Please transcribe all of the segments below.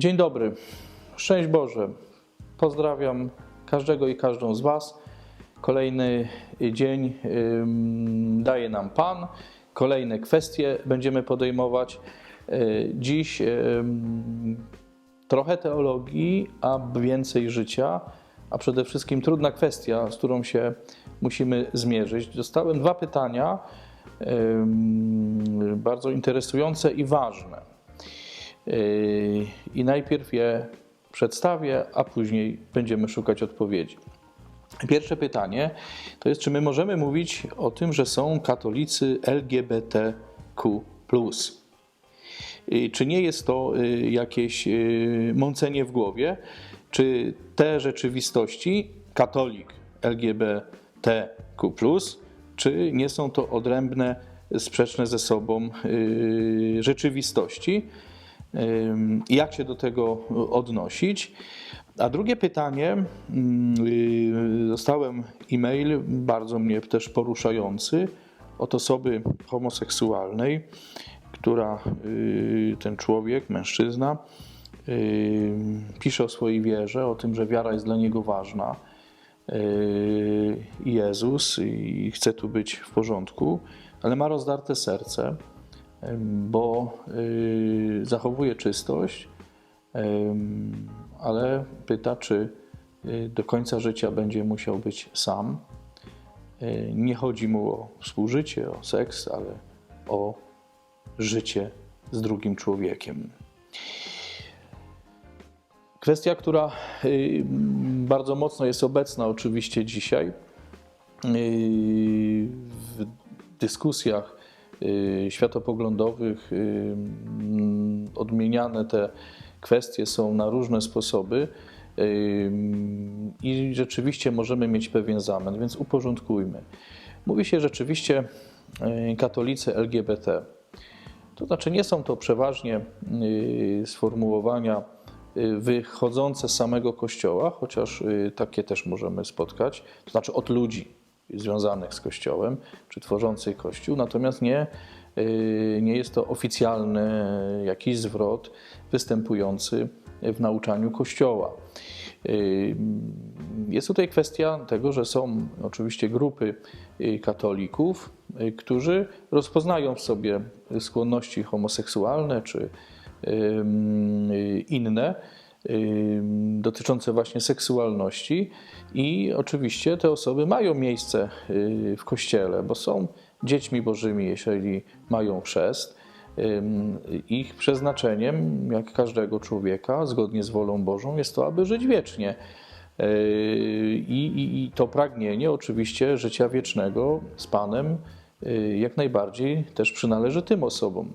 Dzień dobry, szczęść Boże. Pozdrawiam każdego i każdą z Was. Kolejny dzień ym, daje nam Pan. Kolejne kwestie będziemy podejmować. Y, Dziś trochę teologii, a więcej życia, a przede wszystkim trudna kwestia, z którą się musimy zmierzyć. Dostałem dwa pytania, bardzo interesujące i ważne. Yy, I najpierw je przedstawię, a później będziemy szukać odpowiedzi. Pierwsze pytanie to jest, czy my możemy mówić o tym, że są katolicy LGBTQ. Yy, Czy nie jest to yy, jakieś mącenie w głowie? Czy te rzeczywistości, katolik LGBTQ, czy nie są to odrębne, sprzeczne ze sobą rzeczywistości? Jak się do tego odnosić? A drugie pytanie, mm, yy, dostałem e-mail bardzo mnie też poruszający od osoby homoseksualnej, która, yy, ten człowiek, mężczyzna, pisze o swojej wierze, o tym, że wiara jest dla niego ważna. Jezus i chce tu być w porządku, ale ma rozdarte serce bo y, zachowuje czystość, ale pyta, czy y, do końca życia będzie musiał być sam. Y, Nie chodzi mu o współżycie, o seks, ale o życie z drugim człowiekiem. Kwestia, która bardzo mocno jest obecna oczywiście dzisiaj w dyskusjach światopoglądowych, y, mm, odmieniane te kwestie są na różne sposoby y, i rzeczywiście możemy mieć pewien zamęt, więc uporządkujmy. Mówi się rzeczywiście y, katolicy LGBT. To znaczy nie są to przeważnie y, sformułowania y, wychodzące z samego Kościoła, chociaż y, takie też możemy spotkać, to znaczy od ludzi związanych z Kościołem, czy tworzących Kościół, natomiast nie, y, nie jest to oficjalny jakiś zwrot występujący w nauczaniu Kościoła. Y, Jest tutaj kwestia tego, że są oczywiście grupy y, katolików, którzy rozpoznają w sobie skłonności homoseksualne czy inne dotyczące właśnie seksualności i oczywiście te osoby mają miejsce y, w kościele, bo są dziećmi bożymi, jeżeli mają chrzest. Ich przeznaczeniem, jak każdego człowieka, zgodnie z wolą Bożą, jest to, aby żyć wiecznie. Yy, I, i, I to pragnienie oczywiście życia wiecznego z Panem yy, jak najbardziej też przynależy tym osobom.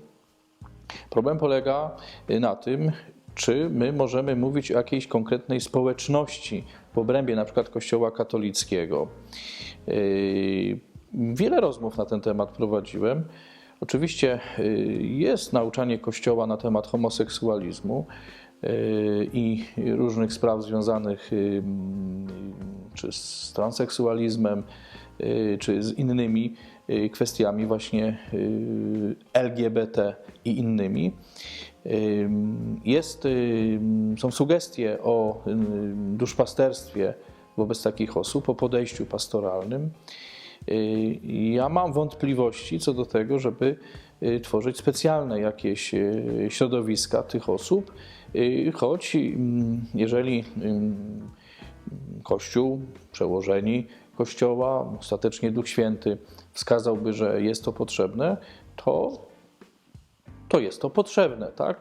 Problem polega na tym, czy my możemy mówić o jakiejś konkretnej społeczności w obrębie na przykład Kościoła katolickiego. Yy, Wiele rozmów na ten temat prowadziłem. Oczywiście yy, jest nauczanie Kościoła na temat homoseksualizmu yy, i różnych spraw związanych czy z transseksualizmem, czy z innymi kwestiami właśnie LGBT i innymi. Jest, są sugestie o duszpasterstwie wobec takich osób, o podejściu pastoralnym. Y, Ja mam wątpliwości co do tego, żeby y, tworzyć specjalne jakieś y, środowiska tych osób, y, choć jeżeli Kościół, przełożeni Kościoła, ostatecznie Duch Święty wskazałby, że jest to potrzebne, to to jest to potrzebne, tak?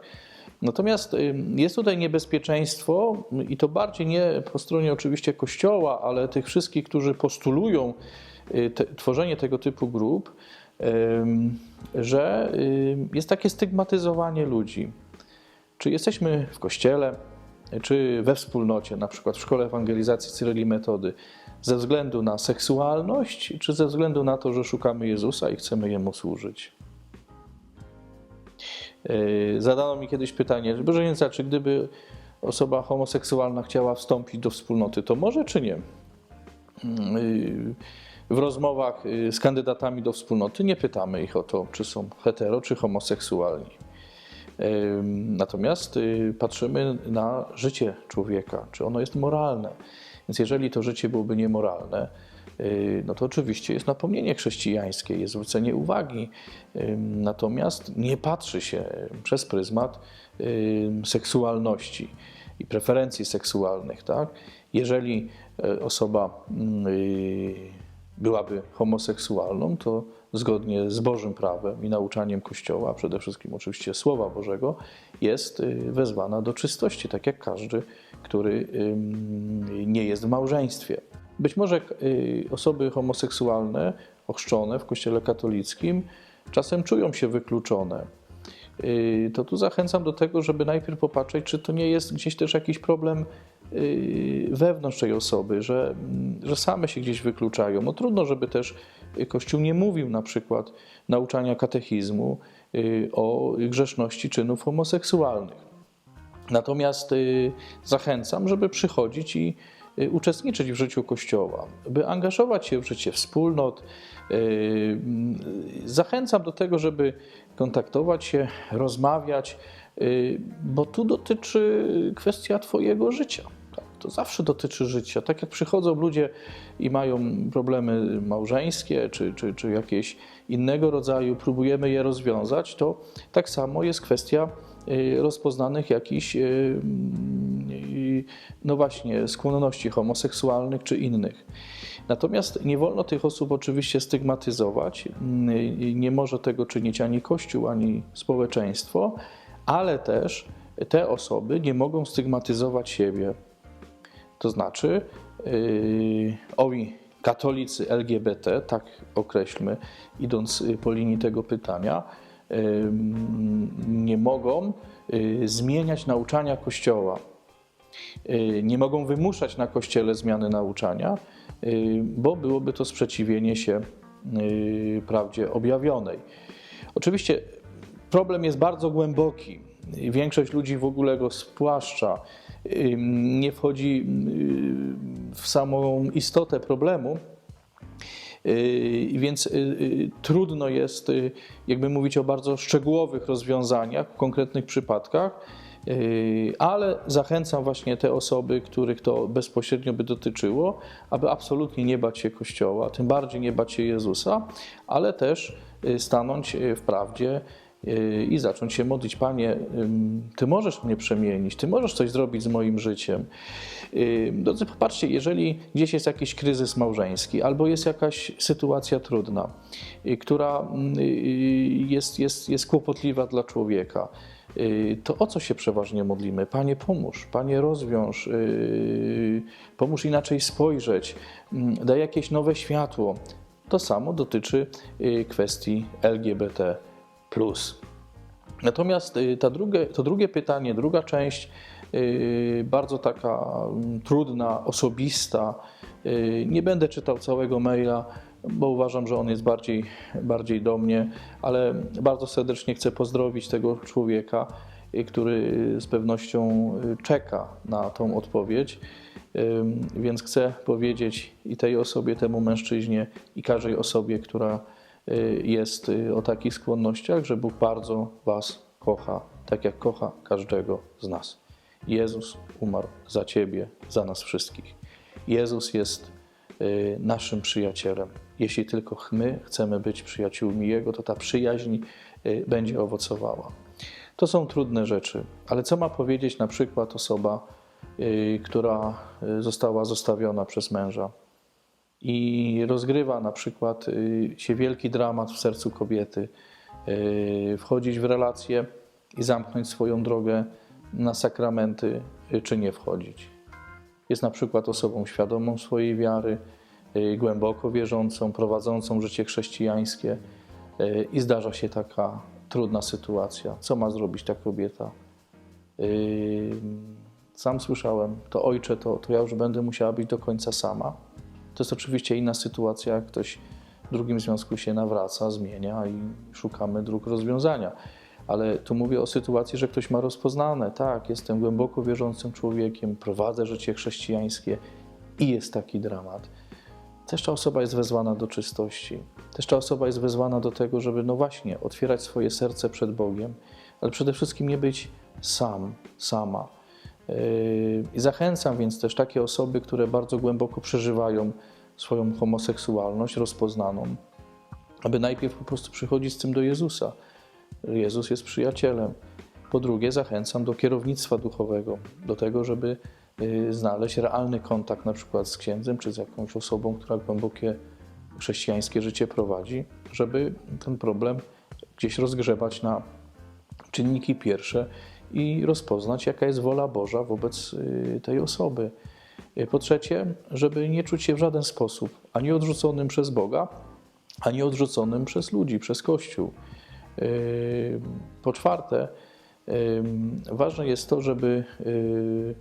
Natomiast y, jest tutaj niebezpieczeństwo, i to bardziej nie po stronie oczywiście Kościoła, ale tych wszystkich, którzy postulują y, te, tworzenie tego typu grup, że y, jest takie stygmatyzowanie ludzi. Czy jesteśmy w kościele, czy we wspólnocie, na przykład w szkole ewangelizacji Cyryli Metody, ze względu na seksualność, czy ze względu na to, że szukamy Jezusa i chcemy Jemu służyć? Yy, Zadano mi kiedyś pytanie, Boże Jęca, czy gdyby osoba homoseksualna chciała wstąpić do wspólnoty, to może czy nie? Yy, W rozmowach yy, z kandydatami do wspólnoty nie pytamy ich o to, czy są hetero, czy homoseksualni. Natomiast patrzymy na życie człowieka, czy ono jest moralne. Więc jeżeli to życie byłoby niemoralne, no to oczywiście jest napomnienie chrześcijańskie, jest zwrócenie uwagi. Natomiast nie patrzy się przez pryzmat seksualności i preferencji seksualnych. Tak? Jeżeli e, osoba mm, y, byłaby homoseksualną, to zgodnie z Bożym prawem i nauczaniem Kościoła, przede wszystkim oczywiście Słowa Bożego, jest y, wezwana do czystości, tak jak każdy, który nie jest w małżeństwie. Być może y, osoby homoseksualne, ochrzczone w Kościele katolickim, czasem czują się wykluczone. Y, To tu zachęcam do tego, żeby najpierw popatrzeć, czy to nie jest gdzieś też jakiś problem y, wewnątrz tej osoby, że, mm, że same się gdzieś wykluczają. No trudno, żeby też Kościół nie mówił na przykład nauczania katechizmu o grzeszności czynów homoseksualnych. Natomiast zachęcam, żeby przychodzić i uczestniczyć w życiu Kościoła, by angażować się w życie wspólnot. Y, mm, Zachęcam do tego, żeby kontaktować się, rozmawiać, y, bo tu dotyczy kwestia Twojego życia. Tak, To zawsze dotyczy życia. Tak jak przychodzą ludzie i mają problemy małżeńskie czy, czy, czy jakieś innego rodzaju, próbujemy je rozwiązać, to tak samo jest kwestia y, rozpoznanych jakichś, no właśnie, skłonności homoseksualnych czy innych. Natomiast nie wolno tych osób oczywiście stygmatyzować. Y, Nie może tego czynić ani Kościół, ani społeczeństwo, ale też te osoby nie mogą stygmatyzować siebie. To znaczy, yy, katolicy LGBT, tak określmy, idąc y, po linii tego pytania, ym, nie mogą y, zmieniać nauczania Kościoła. Y, Nie mogą wymuszać na Kościele zmiany nauczania, y, bo byłoby to sprzeciwienie się y, prawdzie objawionej. Oczywiście problem jest bardzo głęboki. Większość ludzi w ogóle go spłaszcza, nie wchodzi w samą istotę problemu. Więc trudno jest jakby mówić o bardzo szczegółowych rozwiązaniach w konkretnych przypadkach, ale zachęcam właśnie te osoby, których to bezpośrednio by dotyczyło, aby absolutnie nie bać się Kościoła, tym bardziej nie bać się Jezusa, ale też y, stanąć y, w prawdzie y, i zacząć się modlić. Panie, Ty możesz mnie przemienić, Ty możesz coś zrobić z moim życiem. Drodzy, popatrzcie, jeżeli gdzieś jest jakiś kryzys małżeński albo jest jakaś sytuacja trudna, która mm, jest, jest, jest kłopotliwa dla człowieka, to o co się przeważnie modlimy? Panie, pomóż, Panie, rozwiąż, y, pomóż inaczej spojrzeć, mm, daj jakieś nowe światło. To samo dotyczy y, kwestii LGBT. Natomiast y, ta drugie, to drugie pytanie, druga część, y, bardzo taka mm, trudna, osobista. Y, Nie będę czytał całego maila, bo uważam, że on jest bardziej, bardziej do mnie, ale bardzo serdecznie chcę pozdrowić tego człowieka, y, który z pewnością y, czeka na tą odpowiedź. Więc chcę powiedzieć i tej osobie, temu mężczyźnie, i każdej osobie, która y, jest y, o takich skłonnościach, że Bóg bardzo Was kocha, tak jak kocha każdego z nas. Jezus umarł za Ciebie, za nas wszystkich. Jezus jest y, naszym przyjacielem. Jeśli tylko my chcemy być przyjaciółmi Jego, to ta przyjaźń y, będzie owocowała. To są trudne rzeczy, ale co ma powiedzieć na przykład osoba, y, która y, została zostawiona przez męża i rozgrywa na przykład y, się wielki dramat w sercu kobiety, y, wchodzić w relacje i zamknąć swoją drogę na sakramenty, y, czy nie wchodzić. Jest na przykład osobą świadomą swojej wiary, y, głęboko wierzącą, prowadzącą życie chrześcijańskie y, i zdarza się taka trudna sytuacja. Co ma zrobić ta kobieta? Y, Sam słyszałem, to ojcze, to, to ja już będę musiała być do końca sama. To jest oczywiście inna sytuacja, jak ktoś w drugim związku się nawraca, zmienia i szukamy dróg rozwiązania. Ale tu mówię o sytuacji, że ktoś ma rozpoznane, tak, jestem głęboko wierzącym człowiekiem, prowadzę życie chrześcijańskie i jest taki dramat. Też ta osoba jest wezwana do czystości. Też ta osoba jest wezwana do tego, żeby, no właśnie, otwierać swoje serce przed Bogiem, ale przede wszystkim nie być sam, sama. Yy, I zachęcam więc też takie osoby, które bardzo głęboko przeżywają swoją homoseksualność rozpoznaną, aby najpierw po prostu przychodzić z tym do Jezusa. Jezus jest przyjacielem. Po drugie, zachęcam do kierownictwa duchowego, do tego, żeby y, znaleźć realny kontakt na przykład z księdzem czy z jakąś osobą, która głębokie chrześcijańskie życie prowadzi, żeby ten problem gdzieś rozgrzebać na czynniki pierwsze i rozpoznać, jaka jest wola Boża wobec y, tej osoby. Y, Po trzecie, żeby nie czuć się w żaden sposób ani odrzuconym przez Boga, ani odrzuconym przez ludzi, przez Kościół. Yy, Po czwarte, yy, ważne jest to, żeby, yy,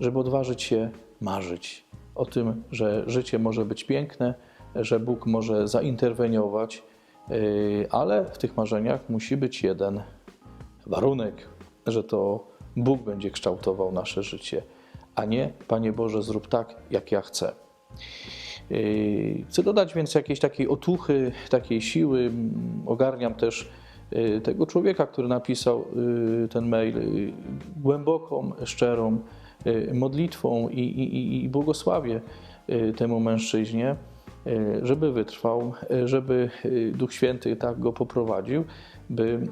żeby odważyć się marzyć o tym, że życie może być piękne, że Bóg może zainterweniować, ale w tych marzeniach musi być jeden warunek, że to Bóg będzie kształtował nasze życie, a nie Panie Boże, zrób tak, jak ja chcę. Chcę dodać więc jakiejś takiej otuchy, takiej siły. Ogarniam też tego człowieka, który napisał yy, ten mail, yy, głęboką, szczerą modlitwą i, i, i- błogosławię temu mężczyźnie, żeby wytrwał, żeby Duch Święty tak go poprowadził, by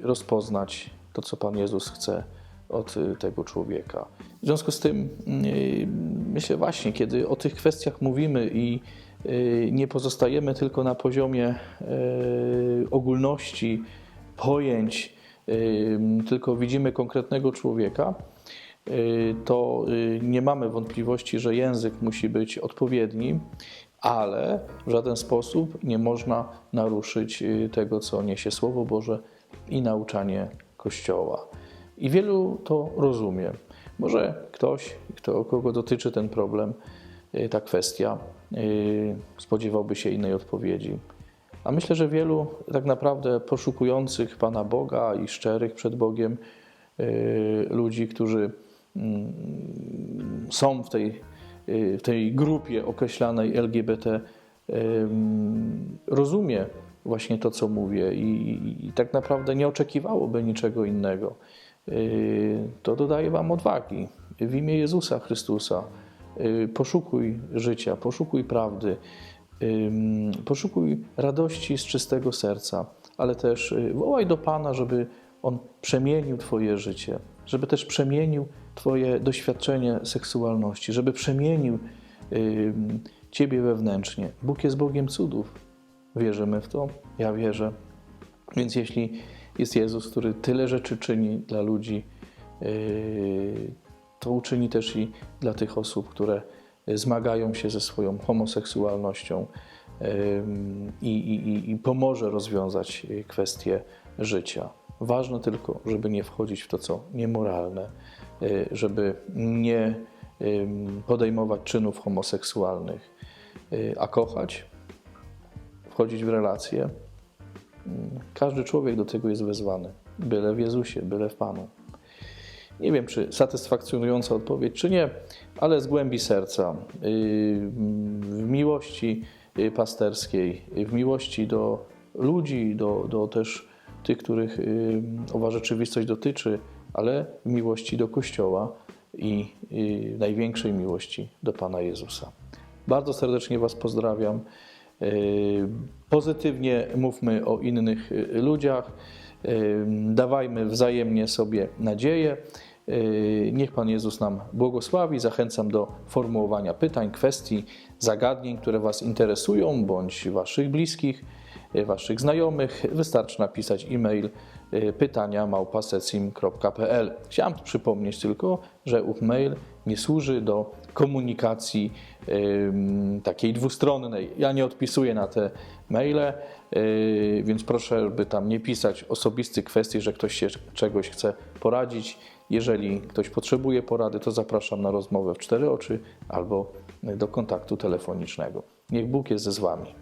yy, rozpoznać to, co Pan Jezus chce od y, tego człowieka. W związku z tym y, myślę właśnie, kiedy o tych kwestiach mówimy i y, nie pozostajemy tylko na poziomie y, ogólności, pojęć, y, tylko widzimy konkretnego człowieka, to nie mamy wątpliwości, że język musi być odpowiedni, ale w żaden sposób nie można naruszyć tego, co niesie Słowo Boże i nauczanie Kościoła. I wielu to rozumie. Może ktoś, kto, kogo dotyczy ten problem, y, ta kwestia, y, spodziewałby się innej odpowiedzi. A myślę, że wielu tak naprawdę poszukujących Pana Boga i szczerych przed Bogiem y, ludzi, którzy mm, są w tej, w tej grupie określanej LGBT, ym, rozumie właśnie to, co mówię i, i, i tak naprawdę nie oczekiwałoby niczego innego. Y, To dodaję Wam odwagi w imię Jezusa Chrystusa. y, Poszukuj życia, poszukuj prawdy, ym, poszukuj radości z czystego serca, ale też wołaj do Pana, żeby On przemienił Twoje życie, żeby też przemienił Twoje doświadczenie seksualności, żeby przemienił Ciebie wewnętrznie. Bóg jest Bogiem cudów. Wierzymy w to? Ja wierzę. Więc jeśli jest Jezus, który tyle rzeczy czyni dla ludzi, yy, to uczyni też i dla tych osób, które zmagają się ze swoją homoseksualnością yy, i, i, i pomoże rozwiązać kwestie życia. Ważne tylko, żeby nie wchodzić w to, co niemoralne, yy, żeby nie podejmować czynów homoseksualnych, a kochać, wchodzić w relacje. Każdy człowiek do tego jest wezwany. Byle w Jezusie, byle w Panu. Nie wiem, czy satysfakcjonująca odpowiedź, czy nie, ale z głębi serca, yy, w miłości yy, pasterskiej, yy, w miłości do ludzi, do, do też tych, których owa rzeczywistość dotyczy, ale w miłości do Kościoła i największej miłości do Pana Jezusa. Bardzo serdecznie Was pozdrawiam. Yy, Pozytywnie mówmy o innych yy, ludziach, yy, dawajmy wzajemnie sobie nadzieję. Niech Pan Jezus nam błogosławi. Zachęcam do formułowania pytań, kwestii, zagadnień, które Was interesują, bądź Waszych bliskich, Waszych znajomych. Wystarczy napisać e-mail pytania małpasecim.pl. Chciałem przypomnieć tylko, że mail nie służy do komunikacji takiej dwustronnej. Ja nie odpisuję na te maile, yy, więc proszę, by tam nie pisać osobistych kwestii, że ktoś się czegoś chce poradzić. Jeżeli ktoś potrzebuje porady, to zapraszam na rozmowę w cztery oczy albo do kontaktu telefonicznego. Niech Bóg jest ze z Wami.